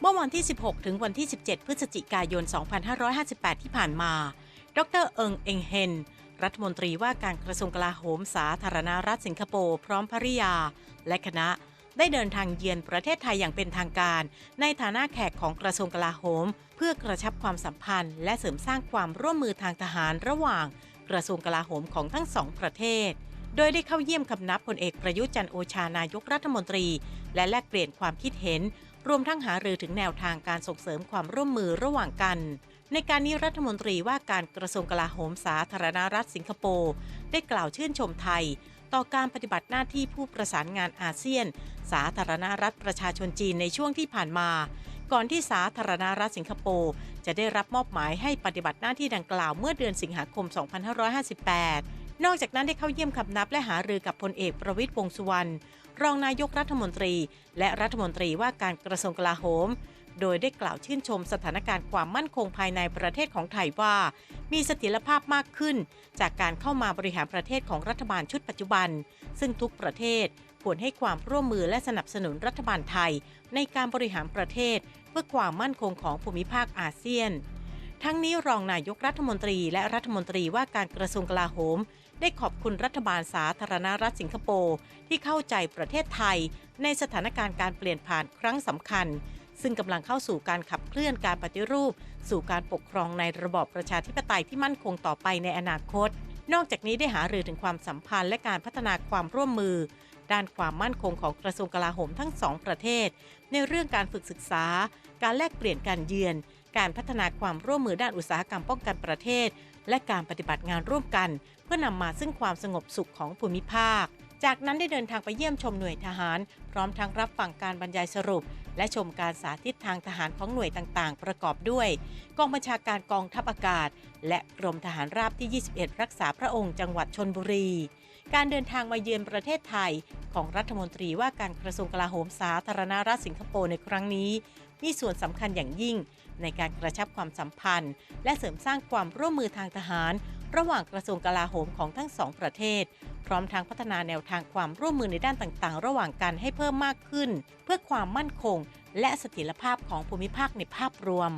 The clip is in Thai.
เมื่อวันที่ 16 ถึงวันที่ 17 พฤศจิกายน 2558 ที่ผ่านมา ดรเอิงเอ็งเฮน รัฐมนตรีว่าการกระทรวงกลาโหมสาธารณรัฐสิงคโปร์พร้อมภริยา และคณะได้เดินทางเยือนประเทศไทยอย่างเป็นทางการ ในฐานะแขกของกระทรวงกลาโหม เพื่อกระชับความสัมพันธ์ และเสริมสร้างความร่วมมือทางทหารระหว่างกระทรวงกลาโหมของทั้งสองประเทศ โดยได้เข้าเยี่ยมคำนับพลเอกประยุทธ์จันโอชานายกรัฐมนตรี และแลกเปลี่ยนความคิดเห็น รวมทั้งหารือถึงแนวทางการส่งเสริมความร่วมมือระหว่างกัน ในการนี้รัฐมนตรีว่าการกระทรวงกลาโหมสาธารณรัฐสิงคโปร์ได้กล่าวชื่นชมไทย ต่อการปฏิบัติหน้าที่ผู้ประสานงานอาเซียน สาธารณรัฐประชาชนจีนในช่วงที่ผ่านมา ก่อนที่สาธารณรัฐสิงคโปร์จะได้รับมอบหมายให้ปฏิบัติหน้าที่ดังกล่าวเมื่อเดือนสิงหาคม 2558 นอกจากนั้นได้เข้าเยี่ยมคำนับและหารือกับพลเอกประวิตรวงษ์สุวรรณรองนายกรัฐมนตรี และรัฐมนตรีว่าการกระทรวงกลาโหม โดยได้กล่าวชื่นชมสถานการณ์ความมั่นคงภายในประเทศของไทยว่า มีเสถียรภาพมากขึ้น จากการเข้ามาบริหารประเทศของรัฐบาลชุดปัจจุบัน ซึ่งทุกประเทศควรให้ความร่วมมือและสนับสนุนรัฐบาลไทย ในการบริหารประเทศ เพื่อความมั่นคงของภูมิภาคอาเซียน ทั้งนี้รองนายกรัฐมนตรีและรัฐมนตรีว่าการกระทรวงกลาโหม ได้ขอบคุณรัฐบาลสาธารณรัฐสิงคโปร์ที่เข้าใจประเทศไทย ในสถานการณ์การเปลี่ยนผ่านครั้งสำคัญ ซึ่งกำลังเข้าสู่การขับเคลื่อนการปฏิรูป สู่การปกครองในระบอบประชาธิปไตยที่มั่นคงต่อไปในอนาคต นอกจากนี้ได้หารือถึงความสัมพันธ์และการพัฒนาความร่วมมือ ด้านความมั่นคงของกระทรวงกลาโหมทั้งสองประเทศ ในเรื่องการฝึกศึกษา การแลกเปลี่ยนการเยือน การพัฒนาความร่วมมือด้านอุตสาหกรรมป้องกันประเทศ และการปฏิบัติงานร่วมกัน เพื่อนำมาซึ่งความสงบสุขของภูมิภาค จากนั้นได้เดินทางไปเยี่ยมชมหน่วยทหาร พร้อมทั้งรับฟังการบรรยายสรุป และชมการสาธิตทางทหารของหน่วยต่างๆ ประกอบด้วย กองบัญชาการกองทัพอากาศ และกรมทหารราบที่ 21 รักษาพระองค์จังหวัดชนบุรีการเดินทางมาเยือนประเทศไทย ของรัฐมนตรีว่าการกระทรวงกลาโหมสาธารณรัฐสิงคโปร์ในครั้งนี้ มีส่วนสำคัญอย่างยิ่ง ในการกระชับความสัมพันธ์ และเสริมสร้างความร่วมมือทางทหาร ระหว่างกระทรวงกลาโหมของทั้งสองประเทศ พร้อมทางพัฒนาแนวทางความร่วมมือในด้านต่างๆ ระหว่างกันให้เพิ่มมากขึ้น เพื่อความมั่นคง และเสถียรภาพของภูมิภาคในภาพรวม